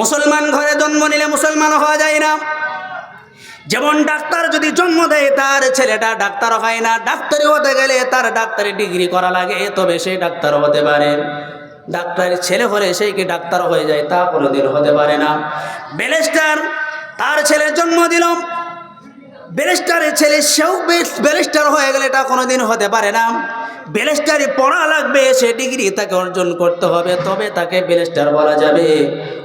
মুসলমান ঘরে জন্ম নিলে মুসলমান হওয়া যায় না। যেমন ডাক্তার যদি জন্ম দেয়, তার ছেলেটা ডাক্তার হয় না। ডাক্তারি হতে গেলে তার ডাক্তারি ডিগ্রি করা লাগে, তবে সে ডাক্তার হতে পারে। ডাক্তারের ছেলে হলে সেই কি ডাক্তার হয়ে যায়, তা কোনোদিন হতে পারে না। ব্যারিস্টার তার ছেলে জন্ম দিল। ব্যারিস্টারের ছেলে সেও ব্যারিস্টার হয়ে গেলে এটা কোনোদিন হতে পারে না। ব্যারিস্টারে পড়া লাগবে, সে ডিগ্রি তাকে অর্জন করতে হবে, তবে তাকে ব্যারিস্টার বলা যাবে।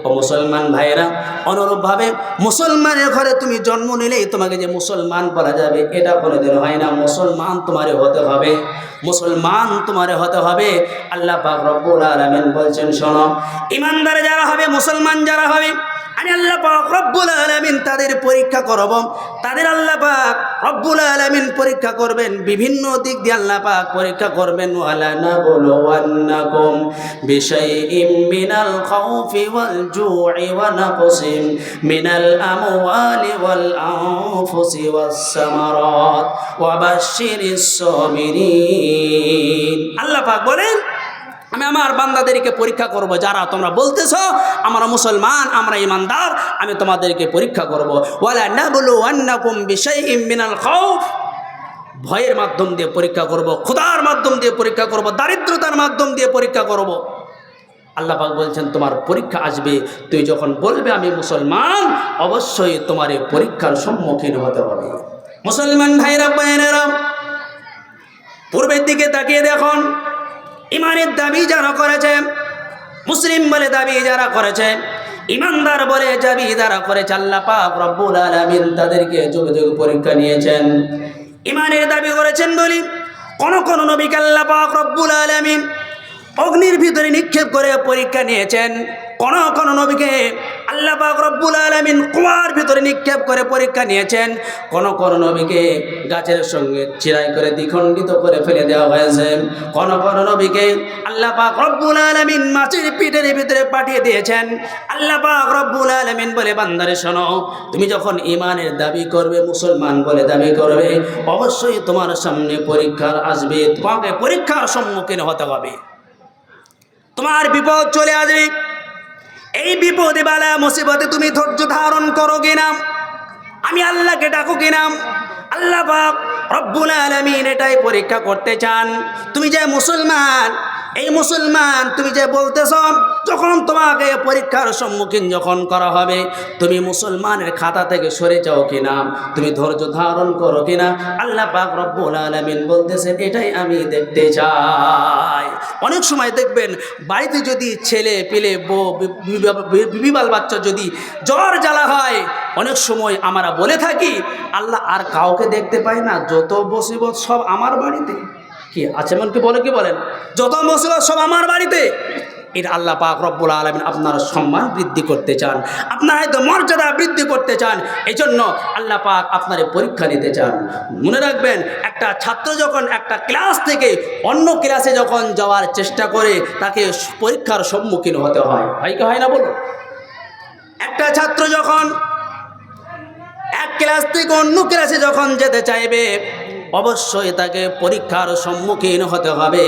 ও মুসলমান ভাইয়েরা, অনুরূপভাবে মুসলমানের ঘরে তুমি জন্ম নিলেই তোমাকে যে মুসলমান বলা যাবে, এটা কোনোদিন হয় না। মুসলমান তোমারে হতে হবে, মুসলমান তোমারে হতে হবে। আল্লাহ পাক রব্বুল আলামিন বলছেন, শোনো ইমানদার যারা হবে, মুসলমান যারা হবে আমি আল্লাহ পাক রব্বুল আলামিন তাদের পরীক্ষা করব। তাদের আল্লাহ পাক রব্বুল আলামিন পরীক্ষা করবেন। বিভিন্ন দিক দিয়ে আল্লাহ পাক পরীক্ষা করবেন। ওয়ালা নাবলুওয়ান্নাকুম বিশাইইম মিনাল খাউফি ওয়াল জু'i ওয়া নাকসিম মিনাল আমওয়ালি ওয়াল আনফুসি ওয়াস সামারাত। ওয়া বাশশিরিস সাবিরিন আল্লাহ পাক বলেন আমি আমার বান্দাদেরকে পরীক্ষা করব। যারা তোমরা বলতেছ, আমরা মুসলমান, আমরা ইমানদার, আমি তোমাদেরকে পরীক্ষা করব। ওয়ালা নাবলু আন্নাকুম বিশাইইম মিনাল খাউফ। ভয়ের মাধ্যম দিয়ে পরীক্ষা করব, ক্ষুধার মাধ্যম দিয়ে পরীক্ষা করব, দারিদ্রতার মাধ্যম দিয়ে পরীক্ষা করব। আল্লাহ পাক বলছেন, তোমার পরীক্ষা আসবে। তুই যখন বলবে আমি মুসলমান, অবশ্যই তোমার এই পরীক্ষার সম্মুখীন হতে হবে। মুসলমান ভাইরা, বোনেরা, পূর্বের দিকে তাকিয়ে দেখুন। ইমানের দাবি যারা করেছে, মুসলিম বলে দাবি যারা করেছে, ইমানদার বলে দাবি যারা করেছে, আল্লাহ পাক রব্বুল আলামিন তাদেরকে যুগ যুগ পরীক্ষা নিয়েছেন। ইমানের দাবি করেছেন বলি, কোন কোন নবীকে আল্লাহ পাক রব্বুল আলামিন অগ্নির ভিতরে নিক্ষেপ করে পরীক্ষা নিয়েছেন। কোন কোন নবীকে আল্লাহ পাক রব্বুল আলামিন কুয়ার ভিতরে নিক্ষেপ করে পরীক্ষা নিয়েছেন। কোন কোন নবীকে গাছের সঙ্গে চিরাই করে দ্বিখণ্ডিত করে ফেলে দেওয়া হয়েছে। কোন কোন নবীকে আল্লাহ পাক রব্বুল আলামিন মাছের পিঠের ভিতরে পাঠিয়ে দিয়েছেন। আল্লাহ পাক রব্বুল আলামিন বলে, বান্দারে শোনো, তুমি যখন ইমানের দাবি করবে, মুসলমান বলে দাবি করবে, অবশ্যই তোমার সামনে পরীক্ষার আসবে, তোমাকে পরীক্ষার সম্মুখীন হতে হবে। তোমার বিপদ চলে আসবে। এই বিপদে বালা মুসিবতে তুমি ধৈর্য ধারণ করো কিনা? আমি আল্লাহকে ডাকো কিনা? আল্লাহ পাক রব্বুল আলামিন এটাই পরীক্ষা করতে চান। তুমি যে মুসলমান, এই মুসলমান তুমি যে বলতেছ যখন তোমাকে পরীক্ষার সম্মুখীন যখন করা হবে, তুমি মুসলমানের খাতা থেকে সরে যাও কিনা? তুমি ধৈর্য ধারণ করো কিনা? আল্লাহ পাক রব্বুল আলামিন বলতেছেন, এটাই আমি দেখতে চাই। অনেক সময় দেখবেন, বাড়িতে যদি ছেলে পেলে, বউ বিবাল বাচ্চা যদি জ্বর জ্বালা হয়, অনেক সময় আমরা বলে থাকি, আল্লাহ আর কাউকে দেখতে পাই না, যত বসিবত সব আমার বাড়িতে। কি আছে মন কি বলে কি বলেন? যত মুসিবত সব আমার বাড়িতে। এটা আল্লাহ পাক রব্বুল আলমিন আপনার সম্মান বৃদ্ধি করতে চান। আপনার হয়তো মর্যাদা বৃদ্ধি করতে চান। এই জন্য আল্লাহ পাক আপনার পরীক্ষা নিতে চান। মনে রাখবেন, একটা ছাত্র যখন একটা ক্লাস থেকে অন্য ক্লাসে যখন যাওয়ার চেষ্টা করে, তাকে পরীক্ষার সম্মুখীন হতে হয়। হয় কি হয় না বলুন? একটা ছাত্র যখন এক ক্লাস থেকে অন্য ক্লাসে যখন যেতে চাইবে অবশ্যই তাকে পরীক্ষার সম্মুখীন হতে হবে।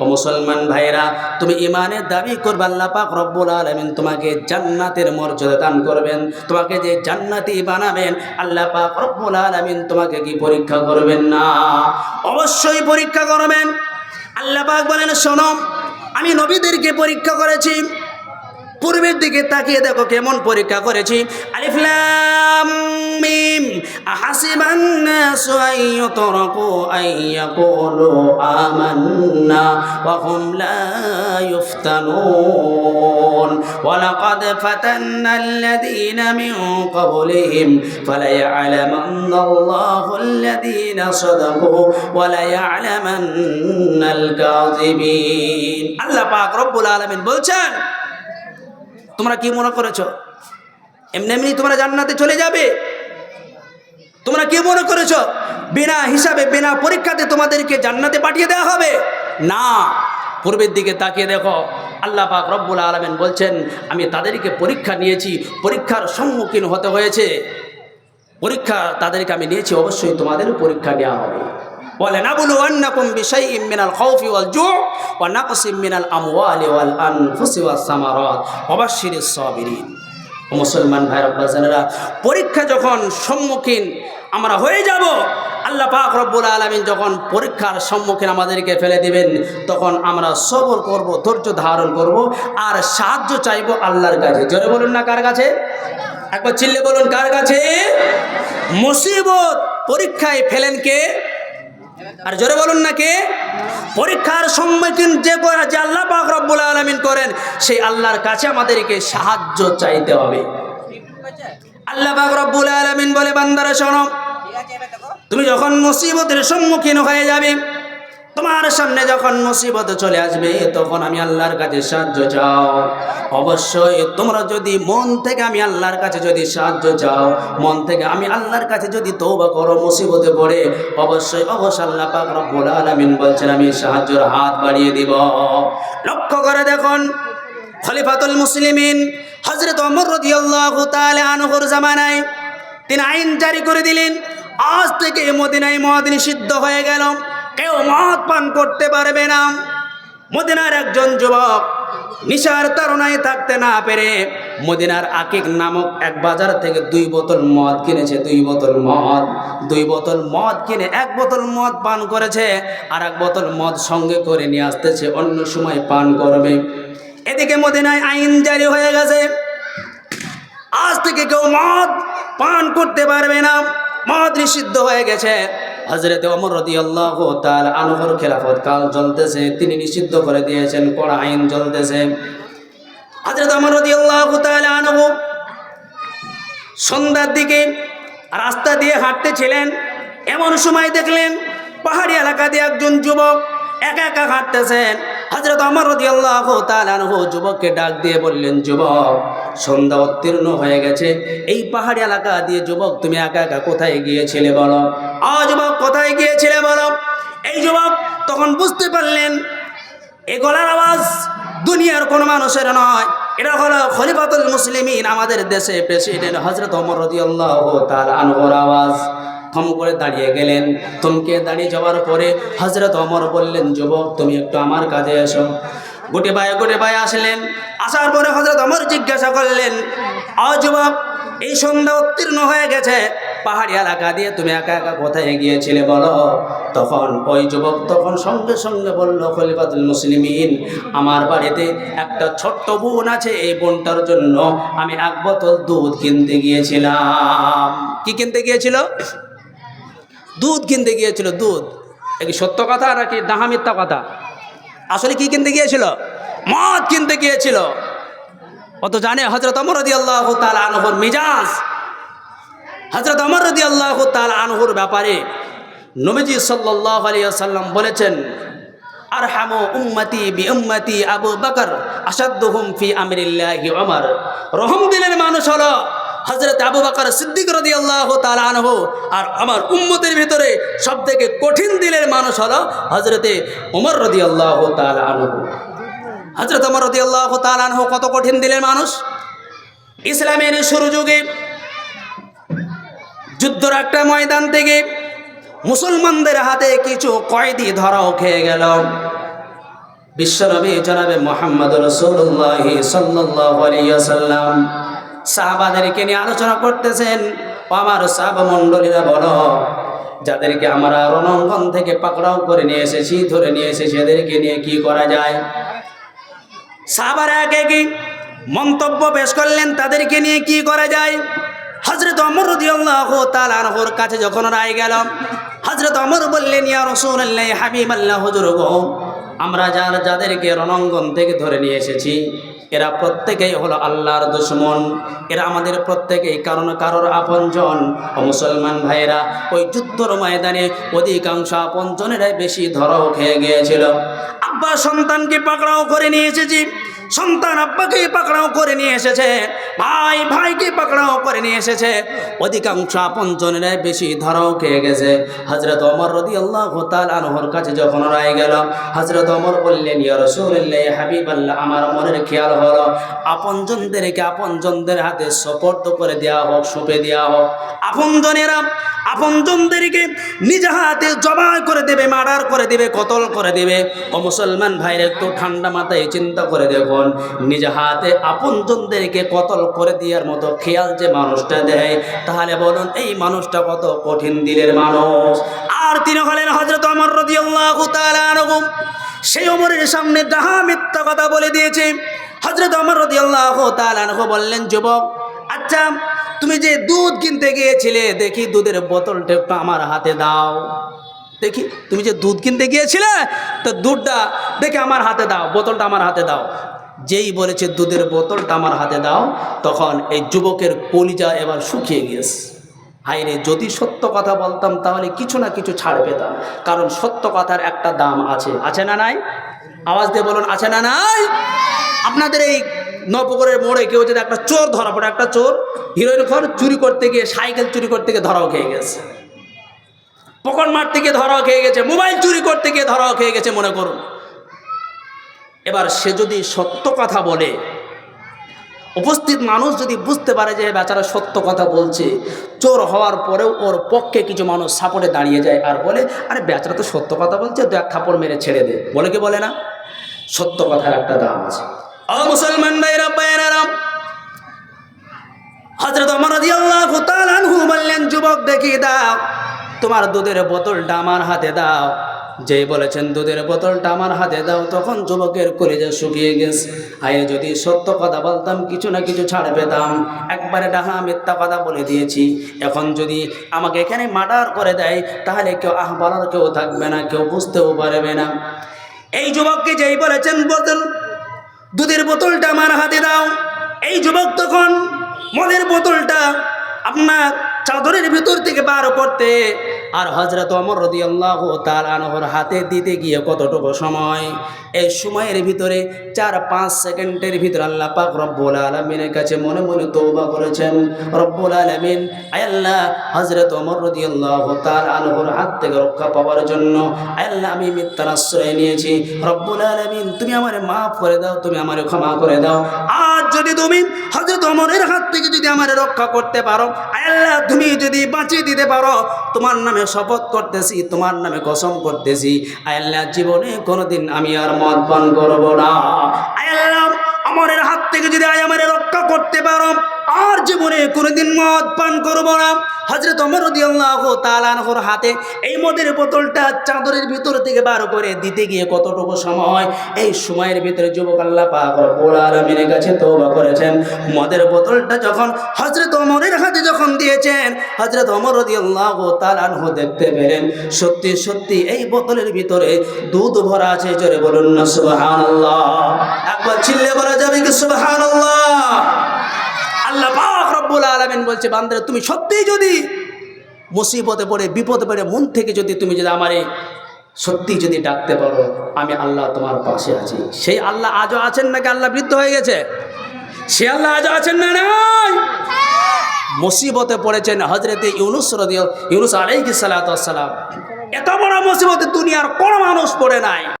ও মুসলমান ভাইরা তুমি ইমানের দাবি করবে, আল্লাহ পাক রব্বুল আলমিন তোমাকে জান্নাতের মর্যাদা দান করবেন, তোমাকে যে জান্নাতি বানাবেন, আল্লাহ পাক রব্বুল আলমিন তোমাকে কি পরীক্ষা করবেন না? অবশ্যই পরীক্ষা করবেন। আল্লাহ পাক বলেন, শোনো, আমি নবীদেরকে পরীক্ষা করেছি। পূর্বের দিকে তাকিয়ে দেখো কেমন পরীক্ষা করেছি। আলিফ লাম মিম আহাসিবান নাসু আন ইউতরাকু আন ইয়াকুলু আমান্না ওয়া হুম লা ইফতানুন ولقد فتنا الذين من قبلهم فليعلمن الله الذين صدقوا وليعلمن الكاذبين আল্লাহ পাক রব্বুল আলামিন বলছেন তোমরা কি মনে করেছো এমনি এমনি তোমরা জান্নাতে চলে যাবে তোমরা কে মনে করেছ? বিনা হিসাবে, বিনা পরীক্ষাতে তোমাদেরকে জান্নাতে পাঠিয়ে দেওয়া হবে? না। পূর্বের দিকে তাকিয়ে দেখো, আল্লাহ পাক রব্বুল আলমেন বলছেন, আমি তাদেরকে পরীক্ষা নিয়েছি, পরীক্ষার সম্মুখীন হতে হয়েছে। পরীক্ষা তাদেরকে আমি নিয়েছি, অবশ্যই তোমাদেরও পরীক্ষা নেওয়া হবে। বলে না বলু অন্যকম বিষয় ইমিনাল খৌফি ওয়াল জু ও নাকসিমিনাল আমওয়াল ওয়াল আনফুসি ওয়াল সামারত অবশ্যই সবিরিন। মুসলমান ভাই রব্বাজানেরা পরীক্ষা যখন সম্মুখীন আমরা হয়ে যাব, আল্লাহ পাক রব্বুল আলমিন যখন পরীক্ষার সম্মুখীন আমাদেরকে ফেলে দিবেন, তখন আমরা সবর করব, ধৈর্য ধারণ করব আর সাহায্য চাইব আল্লাহর কাছে। জোরে বলুন না কার কাছে? একবার চিল্লে বলুন কার কাছে? মুসিবত পরীক্ষায় ফেলেন কে? আর জোরে বলুন না কে? পরীক্ষার সম্মুখীন যে করে যে আল্লাহ পাক রব্বুল আলমিন করেন সেই আল্লাহর কাছে আমাদেরকে সাহায্য চাইতে হবে। আল্লাহ পাক রব্বুল আলমিন বলে বান্দারা শোনো তুমি যখন মুসিবতের সম্মুখীন হয়ে যাবে তোমার সামনে যখন মুসিবত চলে আসবে, তখন আমি আল্লাহর কাছে সাহায্য চাও। অবশ্যই তোমরা যদি মন থেকে আমি আল্লাহর কাছে যদি সাহায্য চাও, মন থেকে আমি আল্লাহর কাছে যদি তৌবা করো, মুসিবতে পড়ে, অবশ্যই অবশ্যই আল্লাহ পাক রব্বুল আলামিন বলছেন, আমি সাহায্যের হাত বাড়িয়ে দিব। লক্ষ্য করে দেখুন, খলিফাতুল মুসলিমিন হজরত অমর রাদিয়াল্লাহু তাআলা আনহুর জামানায় তিনি আইন জারি করে দিলেন। আজ থেকে মদিনায় মদ নিষিদ্ধ হয়ে গেল। কেউ মদ পান করতে পারবে না। মদিনার একজন যুবক নিশার তারণায় থাকতে না পেরে মদিনার আকিক নামক এক বাজার থেকে দুই বোতল মদ কিনেছে, দুই বোতল মদ, দুই বোতল মদ কিনে এক বোতল মদ পান করেছে আর এক বোতল মদ সঙ্গে করে নিয়ে আসতেছে, অন্য সময় পান করবে। এদিকে মদিনায় আইন জারি হয়ে গেছে। আজ থেকে কেউ মদ পান করতে পারবে না। মদ নিষিদ্ধ হয়ে গেছে। হজরত অমর রদি তার আনহর খেলাফত কাল চলতেছে তিনি নিষিদ্ধ করে দিয়েছেন, কড়া আইন চলতেছে হজরত অমর আল্লাহ তার আনহ সন্ধ্যার দিকে রাস্তা দিয়ে হাঁটতেছিলেন। এমন সময় দেখলেন পাহাড়ি এলাকা দিয়ে একজন যুবক একা একা হাঁটতেছেন। হজরত আমার রদি আল্লাহ তালানহু যুবককে ডাক দিয়ে বললেন, যুবক, সন্ধ্যা উত্তীর্ণ হয়ে গেছে। এই পাহাড়ি এলাকা দিয়ে যুবক, তুমি একা একা কোথায় গিয়েছিলে বলো? আ যুবক, কোথায় গিয়েছিলে বলো? এই যুবক, তখন বুঝতে পারলেন, এ গলার আওয়াজ দুনিয়ার কোনো মানুষের নয়। এটা হলো খলিফাতুল মুসলিমিন, আমাদের দেশে প্রেসিডেন্ট হজরত অমর রদি আল্লাহ তার আনহর আওয়াজ। থম করে দাঁড়িয়ে গেলেন। থমকে দাঁড়িয়ে যাওয়ার পরে হজরত অমর বললেন, যুবক, তুমি একটু আমার কাজে এসো। গোটে ভাই গোটে ভাই আসলেন। আসার পরে হজরত অমর জিজ্ঞাসা করলেন আ যুবক, এই সন্ধ্যা উত্তীর্ণ হয়ে গেছে। পাহাড়ি এলাকা দিয়ে তুমি একা একা কোথায় গিয়েছিলে বলো? তখন ওই যুবক তখন সঙ্গে সঙ্গে বলল, খলিফাতুল মুসলিমিন, আমার বাড়িতে একটা ছোট্ট বোন আছে। এই বোনটার জন্য আমি এক বোতল দুধ কিনতে গিয়েছিলাম। কি কিনতে গিয়েছিল? দুধ কিনতে গিয়েছিল, দুধ। কি সত্য কথা নাকি ডাহা মিথ্যা কথা? আসলে কি কিনতে গিয়েছিল? মদ কিনতে গিয়েছিল। অত জানে হজরত অমর রদি আল্লাহ তাল আনহর মিজাজ। হজরত অমর রদি আল্লাহ তাল আনহুর ব্যাপারে নবীজি সাল্লাহ আলিয়া সাল্লাম বলেছেন আর হামো উম্মতি বি উম্মতি আবু বকর আসাদ্দুহুম ফি আমিরিল্লাহি ওমর। রহম দিলের মানুষ হলো। হজরত আবু বকর সিদ্দিক রদি আল্লাহ আনহ আর আমার উম্মতের ভিতরে সব থেকে কঠিন দিলের মানুষ হলো হজরতে উমর রদি আল্লাহ আনহু। হজরত উমর রদি আল্লাহ আনহু কত কঠিন দিলের মানুষ? ইসলামের শুরু যুগে, যুদ্ধর একটা ময়দান থেকে মুসলমানদের হাতে কিছু কয়েদি ধরাও খেয়ে গেল। বিশ্বনবী জনাবে মোহাম্মদ রসুল্লাহ সাল্লাহ আলিয়া সাল্লাম সাহাবাদেরকে নিয়ে আলোচনা করতেছেন। আমার সাহাবা মণ্ডলীরা বলো, যাদেরকে আমরা রণঙ্গন থেকে পাকড়াও করে নিয়ে এসেছি, ধরে নিয়ে এসেছি, এদেরকে নিয়ে কি করা যায়? সাহাবারা একে কি মন্তব্য পেশ করলেন, তাদেরকে নিয়ে কি করা যায়? হজরত অমর তালানহর কাছে যখন রায় গেলাম হজরত অমর বললেন, ইয়া রসুল্লাহ হাবিব আল্লাহ হুজুর গো আমরা যার যাদেরকে রণাঙ্গন থেকে ধরে নিয়ে এসেছি, এরা প্রত্যেকেই হলো আল্লাহর দুশ্মন। এরা আমাদের প্রত্যেকেই কারণ কারোর আপনজন। ও মুসলমান ভাইয়েরা, ওই যুদ্ধর ময়দানে অধিকাংশ আপনজনেরাই বেশি ধরাও খেয়ে গিয়েছিল। আব্বা সন্তানকে পাকড়াও করে নিয়ে এসেছি। সন্তান আব্বাকে পাকড়াও করে নিয়ে এসেছে, ভাই ভাইকে পাকড়াও করে নিয়ে এসেছে। অধিকাংশ আপনজনেরাই বেশি ধরাও খেয়ে গেছে। হজরত অমর রদি আল্লাহ আনহর কাছে যখন রায় গেল হজরত অমর বললেন, ইয়া রসুল্লাহ হাবিব আল্লাহ আমার মনের খেয়াল হলো, আপনজনদেরকে আপনজনদের হাতে সপর্দ করে দেওয়া হোক, সুপে দেওয়া হোক। আপনজনেরা আপনজনদেরকে নিজ হাতে জবাই করে দেবে, মার্ডার করে দেবে, কতল করে দেবে। ও মুসলমান ভাইয়ের একটু ঠান্ডা মাথায় চিন্তা করে দেখুন বোন নিজ হাতে আপনজনদেরকে কতল করে দেওয়ার মতো খেয়াল যে মানুষটা দেয়, তাহলে বলুন এই মানুষটা কত কঠিন দিলের মানুষ। আর তিনি হলেন হজরত অমর রাদিয়াল্লাহু তাআলা সেই অমরের সামনে ডাহা মিথ্যা কথা বলে দিয়েছে। হজরত অমর রাদিয়াল্লাহু তাআলা বললেন, যুবক আচ্ছা তুমি যে দুধ কিনতে গিয়েছিলে, দেখি দুধের বোতলটা একটু আমার হাতে দাও। দেখি, তুমি যে দুধ কিনতে গিয়েছিলে, তো দুধটা দেখে আমার হাতে দাও, বোতলটা আমার হাতে দাও। যেই বলেছে, দুধের বোতলটা আমার হাতে দাও। তখন এই যুবকের কলিজা এবার শুকিয়ে গিয়েছে। হাইরে যদি সত্য কথা বলতাম, তাহলে কিছু না কিছু ছাড় পেতাম। কারণ সত্য কথার একটা দাম আছে। আছে না নাই? আওয়াজ দিয়ে বলুন, আছে না নাই? আপনাদের এই নবপুকুরের মোড়ে কেউ যদি একটা চোর ধরা পড়ে, একটা চোর হিরোইন ঘর চুরি করতে গিয়ে, সাইকেল চুরি করতে গিয়ে ধরাও খেয়ে গেছে। পকন মারতে গিয়ে ধরাও খেয়ে গেছে। মোবাইল চুরি করতে গিয়ে ধরাও খেয়ে গেছে, মনে করুন। এবার সে যদি সত্য কথা বলে, উপস্থিত মানুষ যদি বুঝতে পারে যে বেচারা সত্য কথা বলছে, চোর হওয়ার পরেও ওর পক্ষে কিছু মানুষ সাপোর্টে দাঁড়িয়ে যায় আর বলে, আরে বেচারা তো সত্য কথা বলছে তো এক থাপড় মেরে ছেড়ে দে। বলে কি বলে না? সত্য কথার একটা দাম আছে। মুসলমান যুবক দেখি দাও, তোমার দুধের বোতলটা আমার হাতে দাও। যেই বলেছেন, দুধের বোতলটা আমার হাতে দাও। তখন যুবকের কলেজে শুকিয়ে গেছে। হায় যদি সত্য কথা বলতাম, কিছু না কিছু ছাড় পেতাম। একবারে ডাহা মিথ্যা কথা বলে দিয়েছি। এখন যদি আমাকে এখানে মার্ডার করে দেয়, তাহলে কেউ আহ বলার কেউ থাকবে না, কেউ বুঝতেও পারবে না। এই যুবককে যেই বলেছেন, বোতল, দুধের বোতলটা আমার হাতে দাও। এই যুবক তখন মদের বোতলটা আপনার চাদরের ভিতর থেকে বার করতে আর হজরত অমর রদি আল্লাহ তার আনহর হাতে দিতে গিয়ে কতটুকু সময়? এই সময়ের ভিতরে চার পাঁচ সেকেন্ডের ভিতরে আল্লাহ পাক রব্বুল আলমিনের কাছে মনে মনে তৌবা করেছেন। রব্বুল আলমিন আয়াল্লাহ হজরত অমর রদি আল্লাহ তার আনহর হাত থেকে রক্ষা পাওয়ার জন্য আয়াল্লাহ আমি মিথ্যার আশ্রয় নিয়েছি। রব্বুল আলমিন, তুমি আমার মাফ করে দাও, তুমি আমার ক্ষমা করে দাও। আজ যদি তুমি হজরত অমরের হাত থেকে যদি আমার রক্ষা করতে পারো আল্লাহ, তুমি যদি বাঁচিয়ে দিতে পারো, তোমার নামে শপথ করতেছি, তোমার নামে কসম করতেছি। আল্লাহ, জীবনে কোনোদিন আমি আর মদ পান করব না। আল্লাহ আমার হাত থেকে যদি আয় আমার রক্ষা করতে পারো আর জীবনে কোনোদিন মদ পান করব না। হজরত অমর রাদিয়াল্লাহু তাআলা আনহুর হাতে এই মদের বোতলটা চাদরের ভিতর থেকে বার করে দিতে গিয়ে কতটুকু সময়? এই সময়ের ভিতরে যুবক আল্লাহ পাক কাছে তওবা করেছেন। মদের বোতলটা যখন হজরত অমরের হাতে যখন দিয়েছেন হজরত অমর রাদিয়াল্লাহু তাআলা আনহু দেখতে পেলেন, সত্যি সত্যি এই বোতলের ভিতরে দুধ ভরা আছে। জোরে বলুন না, সুবহানাল্লাহ। একবার চিল্লে বলা যাবে কি সুবহানাল্লাহ আল্লাহ পাক রব্বুল আলামিন বলছে, বান্দরে, তুমি সত্যিই যদি মুসিবতে পড়ে, বিপদে পড়ে, মন থেকে যদি তুমি যদি আমারে সত্যি যদি ডাকতে পারো, আমি আল্লাহ তোমার পাশে আছি। সেই আল্লাহ আজও আছেন নাকি? আল্লাহ বৃদ্ধ হয়ে গেছে? সে আল্লাহ আজও আছেন না নাই? মুসিবতে পড়েছেন হজরতে ইউনুস ইউনুস ওয়াস সালাম। এত বড় মুসিবতে দুনিয়ার কোনো মানুষ পড়ে নাই।